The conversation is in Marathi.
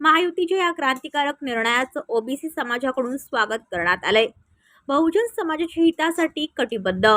महायुतीच्या या क्रांतिकारक निर्णयाचं ओबीसी समाजाकडून स्वागत करण्यात आलंय. बहुजन समाजाच्या हितासाठी कटिबद्ध.